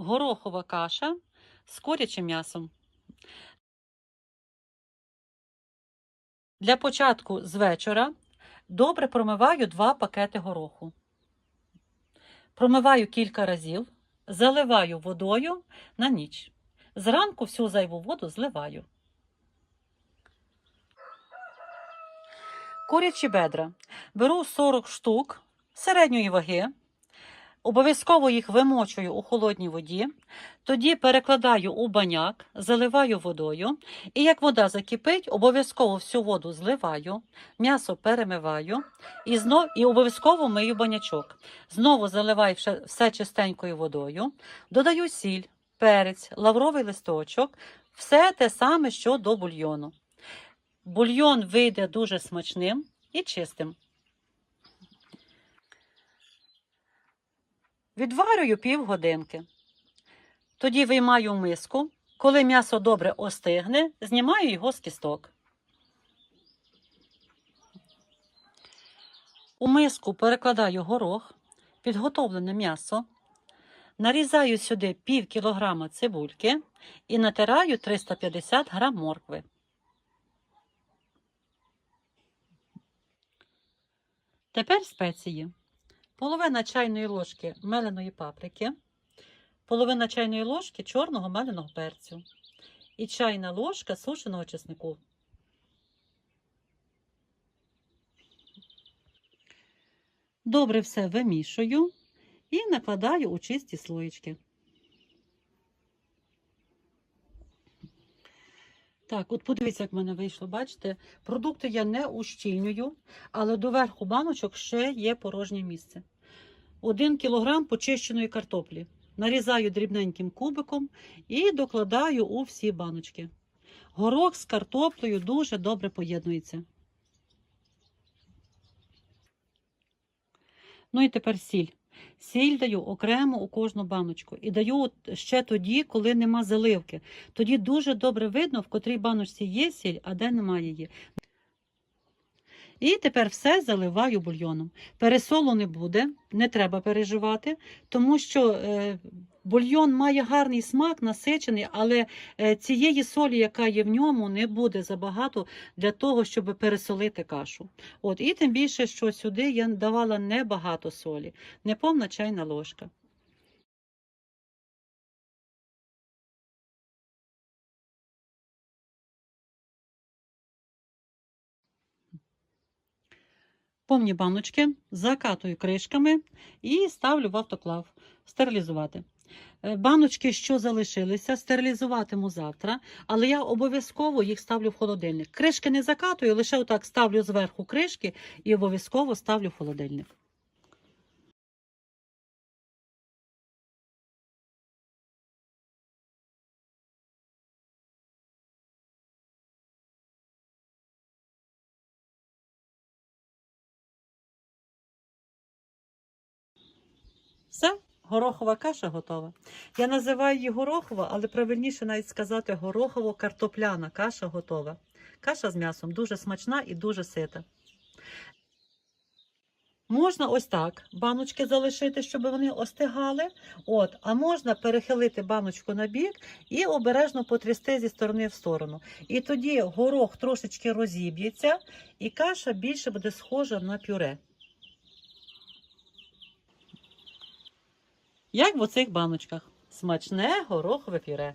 горохова каша з курячим м'ясом. Для початку з вечора добре промиваю два пакети гороху. Промиваю кілька разів, заливаю водою на ніч. Зранку всю зайву воду зливаю. Курячі бедра. Беру 40 штук середньої ваги. Обов'язково їх вимочую у холодній воді, тоді перекладаю у баняк, заливаю водою, і як вода закипить, обов'язково всю воду зливаю, м'ясо перемиваю і, знов, і обов'язково мию банячок. Знову заливаю все, чистенькою водою, додаю сіль, перець, лавровий листочок, все те саме, що до бульйону. Бульйон вийде дуже смачним і чистим. Відварюю півгодинки. Тоді виймаю миску. Коли м'ясо добре остигне, знімаю його з кісток. У миску перекладаю горох, підготовлене м'ясо, нарізаю сюди пів кілограма цибульки і натираю 350 грам моркви. Тепер спеції. Половина чайної ложки меленої паприки, половина чайної ложки чорного меленого перцю і чайна ложка сушеного чеснику. Добре все вимішую і накладаю у чисті слоєчки. Так, от подивіться, як в мене вийшло. Бачите, продукти я не ущільнюю, але доверху баночок ще є порожнє місце. Один кілограм почищеної картоплі. Нарізаю дрібненьким кубиком і докладаю у всі баночки. Горох з картоплею дуже добре поєднується. Ну і тепер сіль. Сіль даю окремо у кожну баночку. І даю ще тоді, коли нема заливки. Тоді дуже добре видно, в котрій баночці є сіль, а де немає її. І тепер все заливаю бульйоном. Пересолу не буде, не треба переживати, тому що е, бульйон має гарний смак, насичений, але е, цієї солі, яка є в ньому, не буде забагато для того, щоб пересолити кашу. От, і тим більше, що сюди я давала небагато солі, неповна чайна ложка. Повні баночки закатую кришками і ставлю в автоклав стерилізувати. Е, Баночки, що залишилися, стерилізуватиму завтра, але я обов'язково їх ставлю в холодильник. Кришки не закатую, лише отак ставлю зверху кришки і обов'язково ставлю в холодильник. Все, горохова каша готова. Я називаю її горохова, але правильніше навіть сказати горохово-картопляна каша готова. Каша з м'ясом дуже смачна і дуже сита. Можна ось так баночки залишити, щоб вони остигали. От, а можна перехилити баночку на бік і обережно потрясти зі сторони в сторону. І тоді горох трошечки розіб'ється, і каша більше буде схожа на пюре. Як в оцих баночках. Смачне горохове пюре.